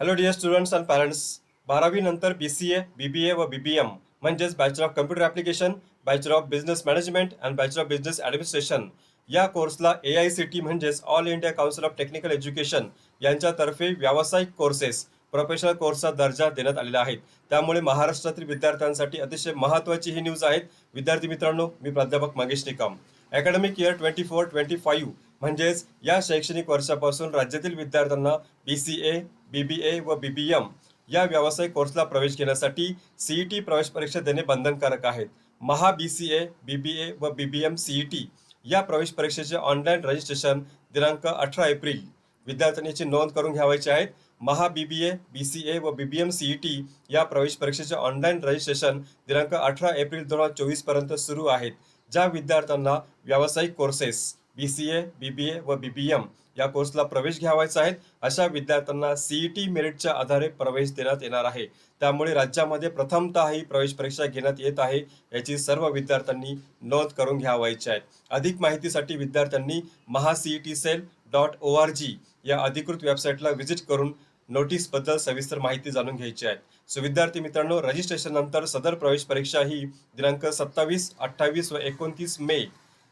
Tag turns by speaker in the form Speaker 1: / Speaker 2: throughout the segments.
Speaker 1: Hello dear students and parents बारावी नंतर B C A B B A व B B M म्हणजेच bachelor of computer application bachelor of business management and bachelor of business administration या कोर्सला A I C T म्हणजेच all India council of technical education यांच्यातर्फे व्यावसायिक courses professional कोर्सचा दर्जा देण्यात आलेला आहे. त्यामुळे महाराष्ट्रातील विद्यार्थ्यांसाठी अतिशय महत्त्वाची ही न्यूज आहेत. विद्यार्थी मित्रांनो मी प्राध्यापक Mangesh Nikam. Academic year twenty four twenty five म्हणजेच या शैक्षणिक वर्षापासून राज्यातील विद्यार्थ्यांना बी C A B B A व बी बी एम या व्यावसायिक कोर्सला प्रवेश घेण्यासाठी सीई टी प्रवेश परीक्षा देणे बंधनकारक आहेत महा बी C A B B A व B B M C E T या प्रवेश परीक्षेचे ऑनलाईन रजिस्ट्रेशन दिनांक अठरा एप्रिल. विद्यार्थ्यांची नोंद करून घ्यावायची आहेत. महा बी B A B C A व B B M C E T या प्रवेश परीक्षेचे ऑनलाईन रजिस्ट्रेशन दिनांक अठरा एप्रिल दोन हजार चोवीसपर्यंत सुरू आहेत. ज्या विद्यार्थ्यांना व्यावसायिक courses B C A B B A व बी बी एम या कोर्सला प्रवेश घ्यावायचा आहे. अशा विद्यार्थ्यांना सीईटी मेरिटच्या आधारे प्रवेश देण्यात येणार आहे. त्यामुळे राज्यामध्ये प्रथमतः ही प्रवेश परीक्षा घेण्यात येत आहे याची सर्व विद्यार्थ्यांनी नोंद करून घ्यावायची आहे. अधिक माहितीसाठी विद्यार्थ्यांनी Maha T cell dot O R G या अधिकृत वेबसाईटला व्हिजिट करून नोटीसबद्दल सविस्तर माहिती जाणून घ्यायची आहे. सो विद्यार्थी मित्रांनो रजिस्ट्रेशन नंतर सदर प्रवेश परीक्षा ही दिनांक सत्तावीस अठ्ठावीस व एकोणतीस मे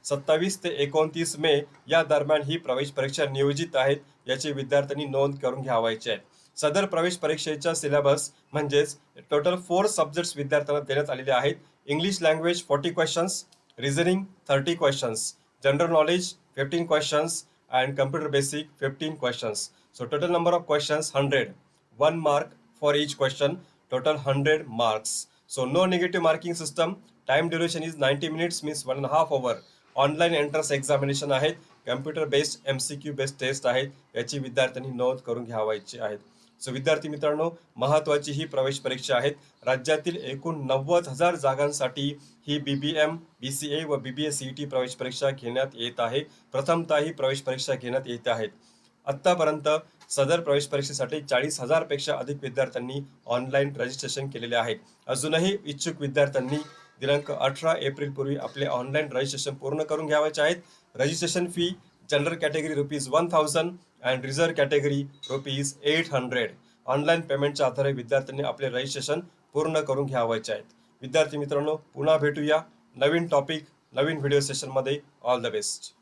Speaker 1: सत्तावीस ते एकोणतीस मे या दरम्यान ही प्रवेश परीक्षा नियोजित आहेत याची विद्यार्थ्यांनी नोंद करून घ्यावायची आहे. सदर प्रवेश परीक्षेच्या सिलेबस म्हणजेच टोटल फोर सब्जेक्ट्स विद्यार्थ्यांना देण्यात आलेले आहेत. English language forty questions reasoning thirty questions general knowledge fifteen questions and computer basic fifteen questions so total number of questions hundred one mark for each question total hundred marks so no negative marking system time duration is ninety minutes means one and half hour online entrance examination आहेत computer based M C Q based test आहेत याची विद्यार्थ्यांनी नोंद करून घ्यावायची आहेत. So विद्यार्थी मित्रांनो महत्त्वाची ही प्रवेश परीक्षा आहेत. राज्यातील एकूण नव्वद हजार जागांसाठी ही बी B M B C A व B B S C T प्रवेश परीक्षा घेण्यात येत आहे. प्रथमतः ही प्रवेश परीक्षा घेण्यात येत आहेत. आत्तापर्यंत सदर प्रवेश परीक्षेसाठी चाळीस हजारपेक्षा अधिक विद्यार्थ्यांनी ऑनलाईन रजिस्ट्रेशन केलेले आहे अजूनही इच्छुक विद्यार्थ्यांनी दिनांक अठरा एप्रिल पूर्वी आपले ऑनलाईन रजिस्ट्रेशन पूर्ण करून घ्यावायचे आहेत. Registration fee general category rupees one thousand and reserve category rupees eight hundred online पेमेंटच्या आधारे विद्यार्थ्यांनी आपले रजिस्ट्रेशन पूर्ण करून घ्यावायचे आहेत. विद्यार्थी मित्रांनो पुन्हा भेटूया. नवीन टॉपिक नवीन व्हिडिओ सेशनमध्ये ऑल द बेस्ट